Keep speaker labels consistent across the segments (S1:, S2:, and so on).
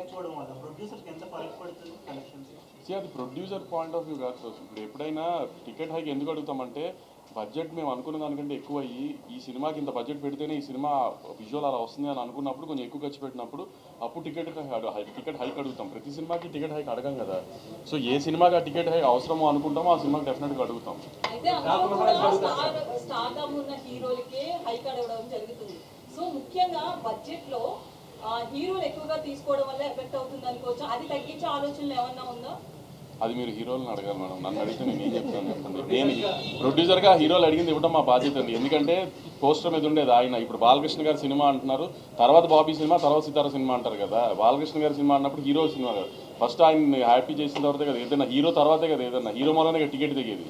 S1: లేకపోవడం వల్ల ప్రొడ్యూసర్కి ఎంత ఫరక్ పడుతుంది కలెక్షన్స్
S2: See, అది ప్రొడ్యూసర్ పాయింట్ ఆఫ్ వ్యూ కాదు సార్. ఇప్పుడు ఎప్పుడైనా టికెట్ హైక్ ఎందుకు అడుగుతామంటే బడ్జెట్ మేము అనుకున్న దానికంటే ఎక్కువ అయ్యి ఈ సినిమాకి ఇంత బడ్జెట్ పెడితేనే ఈ సినిమా విజువల్ అలా వస్తుంది అని అనుకున్నప్పుడు కొంచెం ఎక్కువ ఖర్చు పెట్టినప్పుడు అప్పుడు టికెట్ టికెట్ హైక్ అడుగుతాం. ప్రతి సినిమాకి టికెట్ హైక్ అడగం కదా. సో ఏ సినిమాకి ఆ టికెట్ హైక్ అవసరమో అనుకుంటామో ఆ సినిమాకి డెఫినెట్గా అడుగుతాం.
S3: సో ముఖ్యంగా బడ్జెట్లో ఆ, హీరోలు ఎక్కువగా తీసుకోవడం వల్ల ఎఫెక్ట్ అవుతుంది అనుకోవచ్చు? అది తగ్గించే ఆలోచనలు ఏమన్నా ఉందా?
S2: అది మీరు హీరోలను అడగాలి మేడం. నన్ను అడిగితే నేను ఏం చెప్తాను చెప్పండి. నేను ప్రొడ్యూసర్గా హీరోలు అడిగింది ఇవ్వడం మా బాధ్యత అండి. ఎందుకంటే పోస్టర్ మీద ఉండేది ఆయన. ఇప్పుడు బాలకృష్ణ గారి సినిమా అంటున్నారు. తర్వాత బాబీ సినిమా తర్వాత సితార సినిమా అంటారు కదా. బాలకృష్ణ గారి సినిమా అన్నప్పుడు హీరో సినిమా కదా. ఫస్ట్ ఆయన హ్యాపీ చేసిన తర్వాతే కదా. ఏదైనా హీరో తర్వాతే కదా. ఏదన్నా హీరో మూలనే టికెట్ దిగేది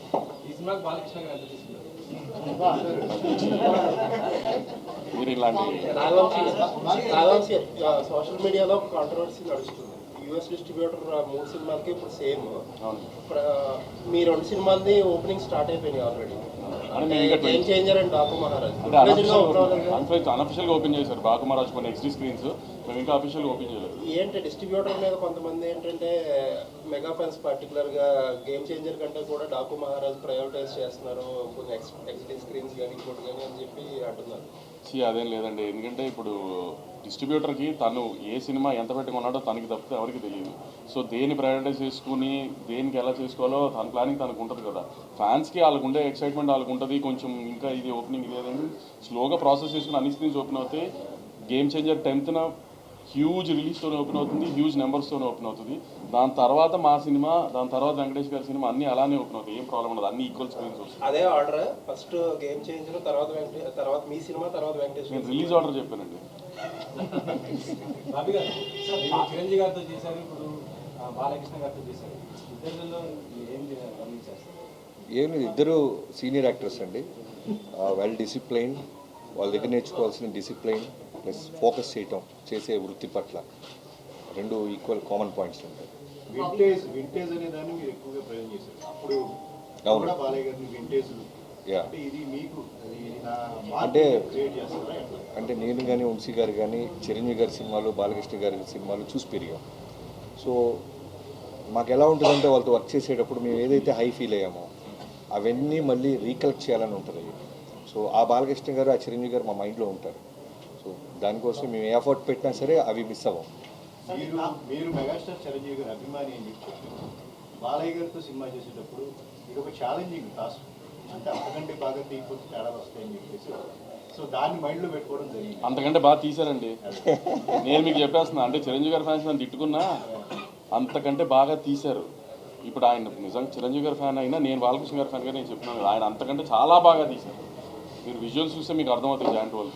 S2: మీరు ఇలాంటి
S4: సోషల్ మీడియాలో కాంట్రవర్సీ నడుస్తుంది. యూఎస్ డిస్ట్రిబ్యూటర్ మూడు సినిమాలకి ఇప్పుడు సేమ్.
S2: అవును.
S4: మీ రెండు సినిమాలది ఓపెనింగ్ స్టార్ట్ అయిపోయినాయి already. Changer and Maharaj?
S2: Unofficial open చేశారు బాకుమరాజ్ కొన్ని ఎక్స్ట్రీ స్క్రీన్స్ మేము ఇంకా అఫీషియల్గా ఓపెన్ చేయలేదు.
S4: ఏంటి డిస్ట్రిబ్యూటర్ మీద కొంతమంది ఏంటంటే మెగా ఫ్యాన్స్ పర్టికులర్గా గేమ్ చేంజర్ కంటే కూడా డాకు మహారాజ్ ప్రయారిటైజ్ చేస్తున్నారు. కొన్ని స్క్రీన్స్ కానీ ఇంకోటి కానీ అని చెప్పి అంటున్నారు.
S2: అదేం లేదండి. ఎందుకంటే ఇప్పుడు డిస్ట్రిబ్యూటర్కి తను ఏ సినిమా ఎంత పెట్టుకున్నాడో తనకి తప్పితే ఎవరికి తెలియదు. సో దేని ప్రయారిటైజ్ చేసుకుని దేనికి ఎలా చేసుకోవాలో తన ప్లానింగ్ తనకు ఉంటుంది కదా. ఫ్యాన్స్కి వాళ్ళకు ఉండే ఎక్సైట్మెంట్ వాళ్ళకు ఉంటుంది కొంచెం ఇంకా ఇది ఓపెనింగ్ ఇది స్లోగా ప్రాసెస్ చేసుకుని అన్ని స్క్రీన్స్ ఓపెన్ అవుతాయి గేమ్ చేంజర్ టెన్త్న హ్యూజ్ రిలీజ్తోనే ఓపెన్ అవుతుంది హ్యూజ్ నెంబర్స్తోనే ఓపెన్ అవుతుంది. దాని తర్వాత మా సినిమా దాని తర్వాత వెంకటేష్ గారి సినిమా అన్నీ అలానే ఓపెన్ అవుతాయి ఏం ప్రాబ్లం ఉండదు అన్ని ఈక్వల్ స్క్రీన్స్ వస్తాయి.
S4: అదే ఆర్డర్ ఫస్ట్ గేమ్ చేంజర్ తర్వాత తర్వాత మీ సినిమా తర్వాత వెంకటేష్
S2: నేను రిలీజ్ ఆర్డర్ చెప్పానండి.
S5: చిరంజీవి గారితో చేశారు ఇప్పుడు బాలకృష్ణ గారితో చేశారు. ఇద్దరిలో ఏం గమనించారు
S6: ఏం లేదు ఇద్దరు సీనియర్ యాక్టర్స్ అండి. వెల్ డిసిప్లైన్ వాళ్ళ దగ్గర నేర్చుకోవాల్సిన డిసిప్లైన్ ప్లస్ ఫోకస్ చేయటం చేసే వృత్తి పట్ల రెండు ఈక్వల్ కామన్ పాయింట్స్ ఉంటాయి.
S7: వింటేజ్ వింటేజ్ అనే దాన్ని మీరు ఎక్కువగా ప్రయోజనం చేశారు. అప్పుడు
S6: అవును.
S7: కూడా బాలయ్య గారిని వింటేజ్
S6: యా
S7: అంటే
S6: అంటే నేను కానీ వంశీ గారు కానీ చిరంజీవి గారి సినిమాలు బాలకృష్ణ గారి సినిమాలు చూసి పెరిగాం. సో మాకు ఎలా ఉంటుందంటే వాళ్ళతో వర్క్ చేసేటప్పుడు మేము ఏదైతే హై ఫీల్ అయ్యామో అవన్నీ మళ్ళీ రీకలెక్ట్ చేయాలని ఉంటుంది. సో ఆ బాలకృష్ణ గారు ఆ చిరంజీవి గారు మా మైండ్లో ఉంటారు. సో దానికోసం మేము ఏ ఎఫర్ట్ పెట్టినా సరే అవి మిస్ అవ్వం
S7: మీరు మీరు మెగాస్టార్ చిరంజీవి గారి అభిమాని అని చెప్పి చెప్పారు. బాలయ్య గారితో సినిమా చేసేటప్పుడు ఇది ఒక ఛాలెంజింగ్ టాస్క్ అంటే అంతకంటే బాగా తీయకపోతే తేడా వస్తాయని చెప్పేసి. సో దాన్ని మైండ్లో పెట్టుకోవడం జరిగింది.
S2: అంతకంటే బాగా తీశారండి. నేను మీకు చెప్పేస్తున్నా అంటే చిరంజీవి గారి ఫ్యాన్స్ నన్ను తిట్టుకున్నా అంతకంటే బాగా తీశారు. ఇప్పుడు ఆయన నిజంగా చిరంజీవి గారి ఫ్యాన్ అయినా నేను బాలకృష్ణ గారి ఫ్యాన్గా నేను చెప్తున్నాను ఆయన అంతకంటే చాలా బాగా తీశారు. మీరు విజువల్స్ చూస్తే మీకు అర్థమవుతుంది జాయింట్ వాళ్ళు.